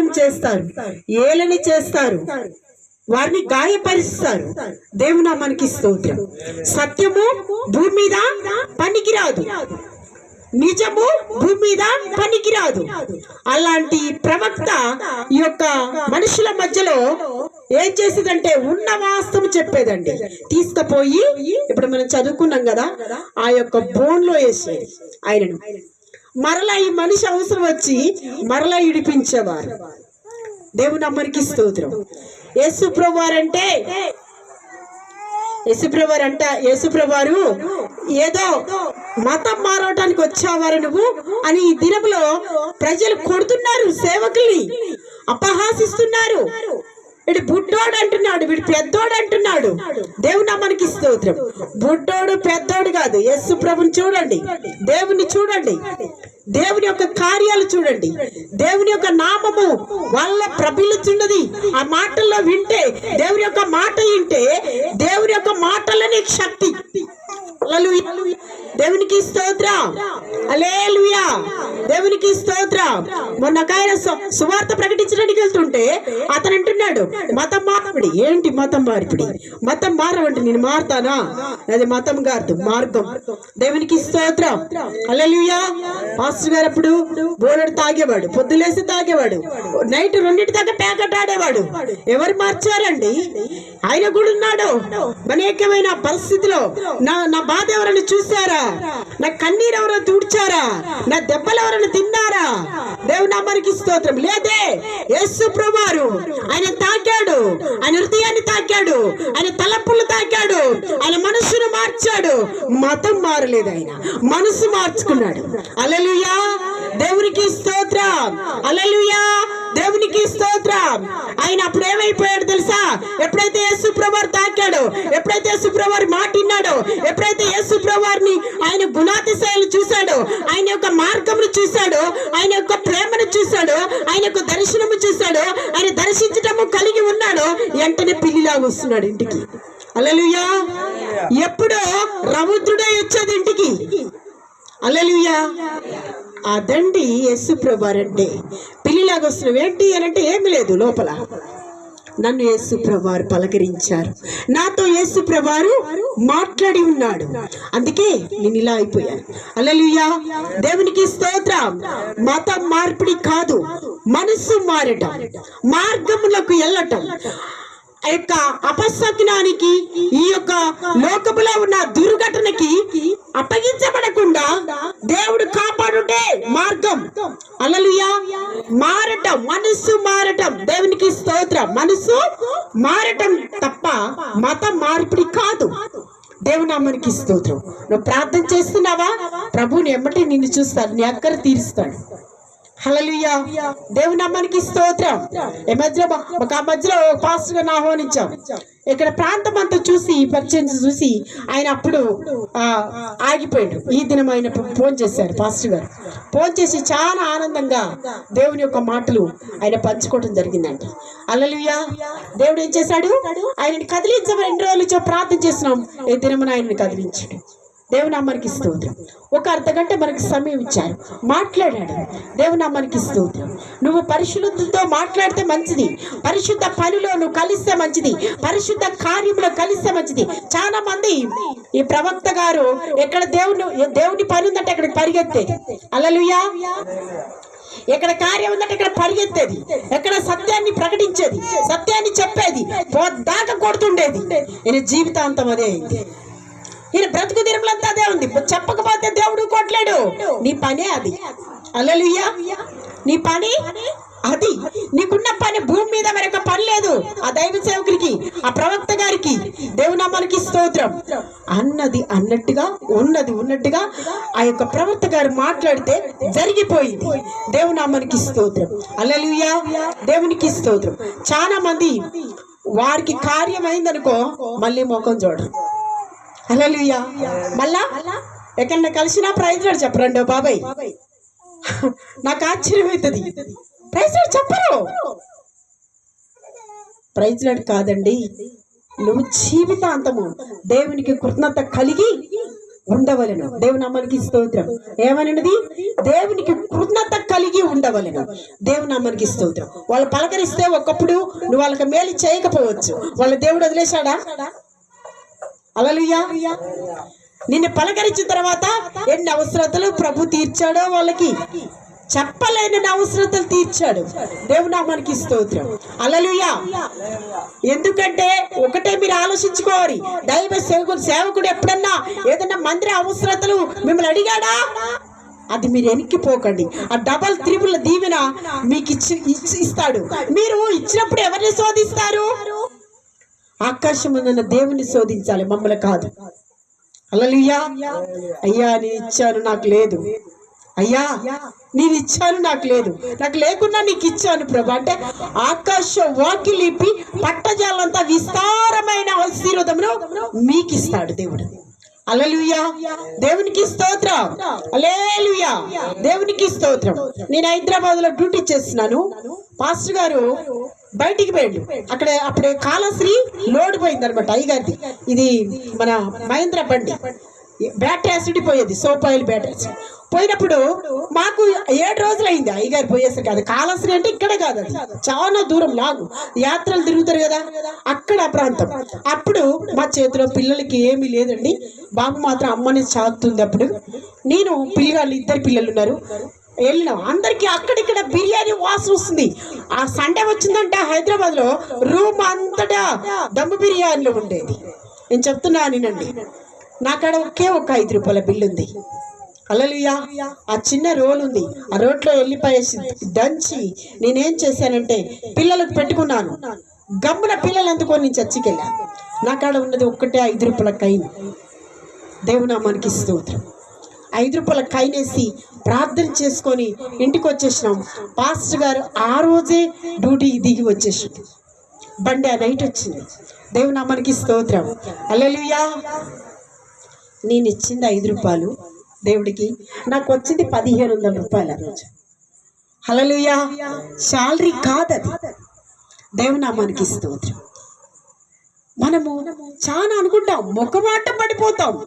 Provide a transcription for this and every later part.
చేస్తారు. ఏలని చేస్తారు. వారిని గాయపరుస్తారు. దేవునామానికి స్తోత్రం. సత్యము భూమి మీద పనికిరాదు. నిజము భూమి మీద పనికిరాదు. అలాంటి ప్రవక్త ఈ యొక్క మనుషుల మధ్యలో ఏం చేసేదంటే ఉన్న వాస్తవం చెప్పేదండి. తీసుకుపోయి ఇప్పుడు మనం చదువుకున్నాం కదా ఆ యొక్క బోన్లో వేసేది ఆయనను మరలా ఈ మనిషి అవసరం వచ్చి మరలా ఇడిపించేవారు. దేవుని అమ్మరికి స్తోత్రం. యేసు యేసుప్రభువారు అంట యేసుప్రభువారు ఏదో మతం మారవటానికి వచ్చావారు నువ్వు అని ఈ దినంలో ప్రజలు కొడుతున్నారు సేవకుల్ని అపహాసిస్తున్నారు. వీడు బుడ్డోడు అంటున్నాడు వీడు పెద్దోడు అంటున్నాడు. దేవుని మనకి స్తోత్రం. బుడ్డోడు పెద్దోడు కాదు యస్సు ప్రభుని చూడండి. దేవుని చూడండి. దేవుని యొక్క కార్యాలు చూడండి. దేవుని యొక్క నామము వాళ్ళ ప్రబిలుతున్నది. ఆ మాటల్లో వింటే దేవుని యొక్క మాట వింటే దేవుని యొక్క మాటలనే శక్తి. దేవునికి స్తోత్రం. అలేలుయా దేవునికి స్తోత్రం. మొన్న ఒక ఆయన సువార్త ప్రకటించడానికి వెళ్తుంటే అతను అంటున్నాడు మతం మార్పిడి. ఏంటి మతం మార్పిడి? మతం మారవంటి నేను మారుతానా? అది మతం కాదు మార్గం. దేవునికి స్తోత్రం. అల్లెలుయా మాస్టర్ గారు అప్పుడు బోలెడు తాగేవాడు పొద్దులేసి తాగేవాడు నైట్ రెండింటి దాకా ప్యాకెట్ ఆడేవాడు. ఎవరు మార్చారండి? ఆయన కూడా ఉన్నాడు. అనేకమైన పరిస్థితిలో నా నా బాధ ఎవరైనా చూసారా నా కన్నీరు ఎవరైనా తూడ్చారా? నా దెబ్బలు ఎవరైనా తిన్నారా? దేవుని నామానికి స్తోత్రం. లేదే యేసు ప్రభువారు ఆయన తాకాడు. ఆయన హృదయాన్ని తాకాడు. ఆయన తలపులు తాకాడు. ఆయన మనసును మార్చాడు. మతం మారలేదు ఆయన. మనసు మార్చుకున్నాడు. అలలుయా దేవునికి స్తోత్రం. అలలుయా దేవునికి స్తోత్రం. ఆయన అప్పుడు ఏమైపోయాడు తెలుసా? ఎప్పుడైతే ఎప్పుడైతే యేసు మాట విన్నాడో ఎప్పుడైతే ఏ ప్రభువారిని ఆయన గుణాతిశయాలు చూశాడో ఆయన యొక్క మార్గమును చూశాడో ఆయన యొక్క ప్రేమను చూశాడో ఆయన యొక్క దర్శనము చూశాడో ఆయన దర్శించటము కలిగి ఉన్నాడో వెంటనే పిల్లిలాగా వస్తున్నాడు ఇంటికి. అలలుయా ఎప్పుడో రౌద్రుడై వచ్చేది ఇంటికి. అలలుయా అదండి యేసు ప్రభారంటే పిల్లిలాగా వస్తున్నావు ఏంటి అని అంటే ఏమి లేదు లోపల. నన్ను యేసుప్రవారు పలకరించారు. నాతో యేసుప్రవారు మాట్లాడి ఉన్నాడు. అందుకే నేను ఇలా అయిపోయాను. అల్లెలుయా దేవునికి స్తోత్రం. మతం మార్పిడి కాదు. మనసు మారటం. మార్గములకు వెళ్ళటం ఆ యొక్క అపశకునానికి ఈ యొక్క లోకములో ఉన్న దుర్ఘటనకి అప్పగించబడకుండా దేవుడు కాపాడుటే మార్గం. అలలుయా మారటం మనస్సు మారటం దేవునికి స్తోత్రం. మనస్సు మారటం తప్ప మత మార్పిడి కాదు. దేవునామానికి స్తోత్రం. నువ్వు ప్రార్థన చేస్తున్నావా? ప్రభుని ఎమ్మటి నిన్ను చూస్తాను నీ అక్కర తీరుస్తాడు. హలలుయా దేవుని నామానికి స్తోత్రం. ఈ మధ్యలో ఒక ఆ మధ్యలో పాస్టర్ ఆహ్వానించాం. ఇక్కడ ప్రాంతం అంతా చూసి పరిచయం చూసి ఆయన అప్పుడు ఆగిపోయాడు. ఈ దినం ఆయన ఫోన్ చేశారు పాస్టర్ గారు. ఫోన్ చేసి చాలా ఆనందంగా దేవుని యొక్క మాటలు ఆయన పంచుకోవడం జరిగిందండి అల్లలుయా దేవుడు ఏం చేశాడు? ఆయనని కదిలించమని రెండు రోజుల నుంచి ప్రార్థన చేస్తున్నాం. ఈ దినమున ఆయనని కదిలించాడు. దేవుని స్తోత్రం. ఒక అర్ధగంట మనకి సమయం ఇచ్చారు. మాట్లాడాడు. దేవుని అమ్మనికి స్తోత్రం. నువ్వు పరిశుద్ధులతో మాట్లాడితే మంచిది. పరిశుద్ధ పనిలో నువ్వు కలిస్తే మంచిది. పరిశుద్ధ కార్యంలో కలిస్తే మంచిది. చాలా మంది ఈ ప్రవక్త గారు ఎక్కడ దేవుని దేవుని పని ఉందంటే అక్కడికి పరిగెత్తేది. అలలుయా ఎక్కడ కార్యం ఉందంటే ఇక్కడ పరిగెత్తేది. ఎక్కడ సత్యాన్ని ప్రకటించేది. సత్యాన్ని చెప్పేది. దాకా కొడుతుండేది. నేను జీవితాంతం అదే ఈయన బ్రతుకు దినములంతా అదే ఉంది చెప్పకపోతే దేవుడు కొట్టలేడు. నీ పనే అది. అల్లెలుయ్యా నీ పని అది. నీకున్న పని భూమి మీద మరొక పని లేదు. ఆ దైవ సేవకుడికి ఆ ప్రవక్త గారికి దేవునామానికి స్తోత్రం. అన్నది అన్నట్టుగా ఉన్నది ఉన్నట్టుగా ఆ యొక్క ప్రవక్త గారు మాట్లాడితే జరిగిపోయింది. దేవునామానికి స్తోత్రం. అల్లెలుయ్యా దేవునికి స్తోత్రం. చాలా మంది వారికి కార్యమైందనుకో మళ్ళీ ముఖం చూడరు. హల్లెలూయా. మళ్ళా? ఎక్కడన్నా కలిసినా ప్రైజ్ లాడు చెప్పరండి బాబాయ్? నాకు ఆశ్చర్యం అవుతుంది. ప్రైజ్ లాడు చెప్పరు. ప్రైజ్ లాడు కాదండి. నువ్వు జీవితాంతము దేవునికి కృతజ్ఞత కలిగి ఉండవలను. దేవుని అమ్మనికి స్తోత్రం. ఏమనినది? దేవునికి కృతజ్ఞత కలిగి ఉండవలను. దేవుని అమ్మనికి స్తోత్రం. వాళ్ళు పలకరిస్తే ఒకప్పుడు నువ్వు వాళ్ళకి మేలు చేయకపోవచ్చు. వాళ్ళ దేవుడు వదిలేశాడా? అలలుయా. నిన్ను పలకరించిన తర్వాత ఎన్ని అవసరతలు ప్రభు తీర్చాడో వాళ్ళకి చెప్పలేని అవసరతలు తీర్చాడు. దేవుడు మనకి స్తోత్రం. అలలుయా. ఎందుకంటే ఒకటే మీరు ఆలోచించుకోవాలి. దైవ సేవకుడు సేవకుడు ఎప్పుడన్నా ఏదన్నా మందిర అవసరతలు మిమ్మల్ని అడిగాడా? అది మీరు వెనక్కిపోకండి ఆ డబల్ త్రిపుల దీవెన మీకు ఇచ్చి ఇచ్చి- ఇస్తాడు. మీరు ఇచ్చినప్పుడు ఎవరిని శోధిస్తారు? ఆకాశం దేవుని శోధించాలి. మమ్మల్ని కాదు. అలలియా అయ్యా నేను ఇచ్చాను నాకు లేదు. అయ్యా నేను ఇచ్చాను నాకు లేదు. నాకు లేకుండా నీకు ఇచ్చాను ప్రభు. అంటే ఆకాశ వాకిలిపి పట్టజాలంతా విస్తారమైన ఆశీర్వదమును మీకు ఇస్తాడు దేవుడు. అలలుయా దేవునికి స్తోత్రం. అలేలుయా దేవునికి స్తోత్రం. నేను హైదరాబాద్లో డ్యూటీ చేస్తున్నాను. పాస్టర్ గారు బయటికి పోయిండు. అక్కడ అప్పుడే కాలశ్రీ లోడ్ పోయింది అనమాట అయ్యగారిది. ఇది మన మహేంద్ర బండి. బ్యాటరీ యాసిడ్ పోయేది సోప్ ఆయిల్ బ్యాటరీ యాసిడ్. పోయినప్పుడు మాకు ఏడు రోజులు అయింది అయ్యగారు పోయేసరికి. అది కాలశ్రీ అంటే ఇక్కడ కాదు అది. చాలా దూరం లాగు. యాత్రలు తిరుగుతారు కదా అక్కడ ఆ ప్రాంతం. అప్పుడు మా చేతిలో పిల్లలకి ఏమీ లేదండి. బాబు మాత్రం అమ్మని చాకుతుంది అప్పుడు. నేను పిల్లగాళ్ళు ఇద్దరు పిల్లలు ఉన్నారు. వెళ్ళినాం. అందరికి అక్కడిక్కడ బిర్యానీ వాసన వస్తుంది. ఆ సండే వచ్చిందంటే హైదరాబాద్లో రూమ్ అంతటా దమ్ము బిర్యానీలు ఉండేది. నేను చెప్తున్నా అనినండి నాకాడ ఒకే ఒక ఐదు రూపాయల బిల్లు ఉంది. అలలుయా ఆ చిన్న రోల్ ఉంది. ఆ రోడ్లో వెళ్ళిపోయేసి దంచి నేనేం చేశానంటే పిల్లలకు పెట్టుకున్నాను. గమ్మున పిల్లలు అందుకో నేను చర్చికెళ్ళాను నాకాడ ఉన్నది ఒక్కటే ఐదు రూపాయల కైన్. దేవునామానికి స్తోత్రం. ఐదు రూపాయల కైనేసి ప్రార్థన చేసుకొని ఇంటికి వచ్చేసినాం. పాస్టర్ గారు ఆ రోజే డ్యూటీ దిగి వచ్చేసి బండి ఆ నైట్ వచ్చింది. దేవునామానికి స్తోత్రం. అల్లెలుయా నేను ఇచ్చింది ఐదు రూపాయలు. దేవుడికి నాకు వచ్చింది పదిహేను వందల రూపాయలు ఆ రోజు. హలలుయా శాలరీ కాదది. దేవునామానికి స్తోత్రం. మనము చాలా అనుకుంటాం ముఖమాట పడిపోతాం.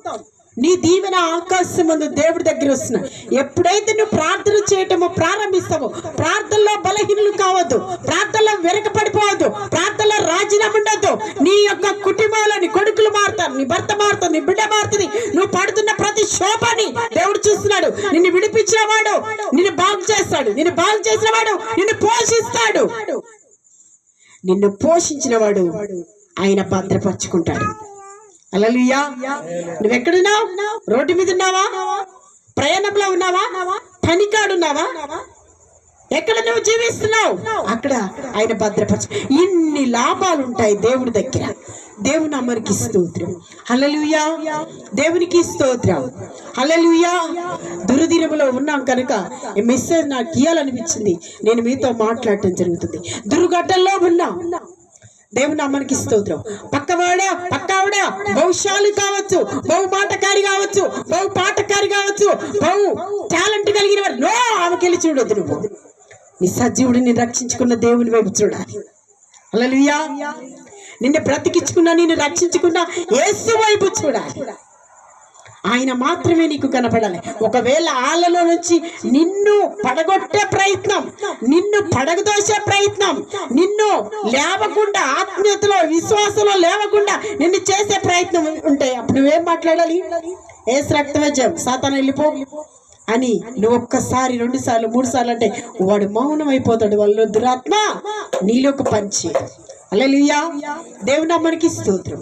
నీ దీవెన ఆకాశం ముందు దేవుడి దగ్గర వస్తున్నా. ఎప్పుడైతే నువ్వు ప్రార్థన చేయటమో ప్రారంభిస్తావో ప్రార్థనలో బలహీనులు కావద్దు ప్రార్థనలో వెనకపడిపోవద్దు ప్రార్థనలో రాజీనామా ఉండద్దు. నీ యొక్క కుటుంబంలో నీ కొడుకులు మారుతారు నీ భర్త మారుతుంది నీ బిడ్డ మారుతుంది. నువ్వు పడుతున్న ప్రతి శోభని దేవుడు చూస్తున్నాడు. నిన్ను విడిపించిన వాడు నిన్ను బాగు చేస్తాడు. నిన్ను బాగు చేసిన వాడు నిన్ను పోషిస్తాడు. నిన్ను పోషించిన వాడు ఆయన భద్రపరుచుకుంటాడు అలలుయా నువ్వెక్కడున్నావు? రోడ్డు మీద ఉన్నావా? ప్రయాణంలో ఉన్నావా? పనికాడున్నావా? ఎక్కడ నువ్వు జీవిస్తున్నావు? అక్కడ. ఆయన భద్రపరచు. ఇన్ని లాభాలు ఉంటాయి దేవుడి దగ్గర. దేవుని అమ్మరికి స్తోత్రం. హల్లెలూయా. దేవునికి స్తోత్రం. హల్లెలూయా. దుర్దినములో ఉన్నాం కనుక మెసేజ్ నాకు ఇయ్యాలనిపించింది. నేను మీతో మాట్లాడటం జరుగుతుంది. దుర్ఘటనలో ఉన్నాం. దేవుని అమ్మనికి స్తోత్రం. పక్కవాడ పక్కావిడ బహుశాలి కావచ్చు బహు మాటకారి కావచ్చు బహు పాటకారి కావచ్చు బహు టాలెంట్ కలిగిన వారు నో ఆమెకెళ్ళి చూడొద్దు నువ్వు. నీ సజీవుడిని రక్షించుకున్న దేవుని వైపు చూడాలి. అలలుయా నిన్ను బ్రతికించుకున్నా నిన్ను రక్షించుకున్న యేసు వైపు చూడాలి. ఆయన మాత్రమే నీకు కనపడాలి. ఒకవేళ ఆళ్ళలో నుంచి నిన్ను పడగొట్టే ప్రయత్నం నిన్ను పడగదోసే ప్రయత్నం నిన్ను లేవకుండా ఆత్మీయతలో విశ్వాసంలో లేవకుండా నిన్ను చేసే ప్రయత్నం ఉంటే అప్పుడు నువ్వేం మాట్లాడాలి? ఏ రక్తవజం సాతాన వెళ్ళిపో అని నువ్వు ఒక్కసారి రెండు సార్లు మూడు సార్లు అంటే వాడు మౌనం అయిపోతాడు వాళ్ళు దురాత్మ నీలోకి పంచి అల్లెలుయ్యా దేవుని అమ్మనికి స్తోత్రం.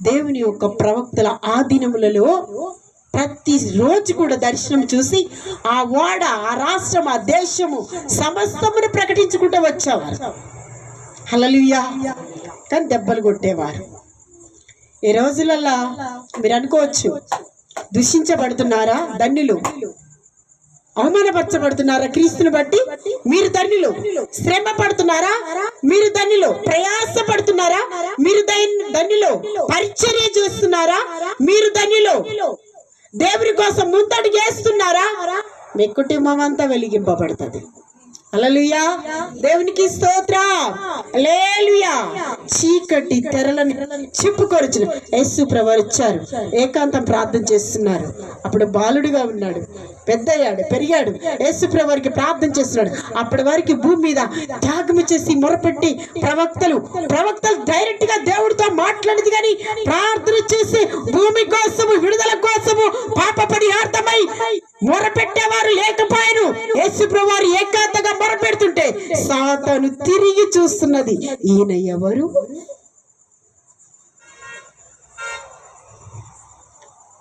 దేవుని యొక్క ప్రవక్తల ఆధీనములలో ప్రతి రోజు కూడా దర్శనం చూసి ఆ ఓడ ఆ రాష్ట్రం ఆ దేశము సమస్తమును ప్రకటించుకుంటూ వచ్చేవారు. హలలుయా కానీ దెబ్బలు కొట్టేవారు. ఈ రోజులల్లా మీరు అనుకోవచ్చు దూషించబడుతున్నారా ధన్యులు? అవమానపరచబడుతున్నారా క్రీస్తుని బట్టి? మీరు ధన్యులు. శ్రమ పడుతున్నారా? మీరు దానిలో ప్రయాస పడుతున్నారా? మీరు ధన్- పరిచర్య చేస్తున్నారా? మీరు ధన్యులు. దేవుని కోసం ముందడుగు వేస్తున్నారా మీ కుటుంబం అంతా వెలిగింపబడుతుంది. అలలుయా దేవునికి స్తోత్ర. లేలుయా చీకటి తెరలను చెప్పుకొరచిన. యేసు ప్రభు ఏకాంతం ప్రార్థన చేస్తున్నారు. అప్పుడు బాలుడిగా ఉన్నాడు. పెద్దయ్యాడు పెరిగాడు. యేసు ప్రభు వారికి ప్రార్థన చేస్తున్నాడు. అప్పటి వారికి భూమి మీద త్యాగం చేసి మొరపెట్టి ప్రవక్తలు ప్రవక్తలు డైరెక్ట్గా దేవుడితో మాట్లాడింది కానీ ప్రార్థన చేసి భూమి కోసము విడుదల కోసము పాప పరిహార్థమై మొరపెట్టేవారు తను తిరిగి చూస్తున్నది. ఈయన ఎవరు?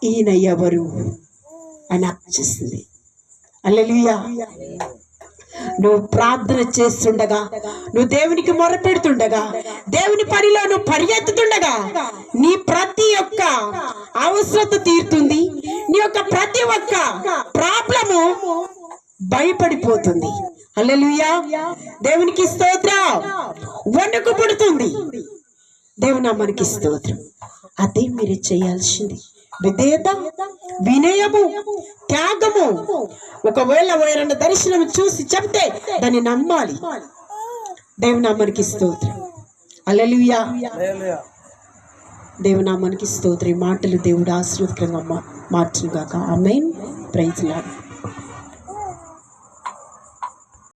ఈయన ఎవరు? అని ఆలోచిస్తుంది అల్లెలుయా నువ్వు ప్రార్థన చేస్తుండగా నువ్వు దేవునికి మొరపెడుతుండగా దేవుని పనిలో నువ్వు పరిగెత్తుతుండగా నీ ప్రతి ఒక్క అవసరత తీరుతుంది. నీ యొక్క ప్రతి ఒక్క ప్రాబ్లము భయపడిపోతుంది. అల్లెలుయా దేవునికి స్తోత్రం. వణుకు పుడుతుంది దేవుని మనకి స్తోత్రం. అదే మీరు చేయాల్సింది. విధేయత వినయము త్యాగము. ఒకవేళ ఎవరైనా దర్శనం చూసి చెప్తే దాన్ని నమ్మాలి. దేవునామానికి స్తోత్రం. అలలుయా దేవునామానికి స్తోత్రం. మాటలు దేవుడు ఆశీర్వదకరంగా మా- మార్చును గాక ఆమెన్. Praise lord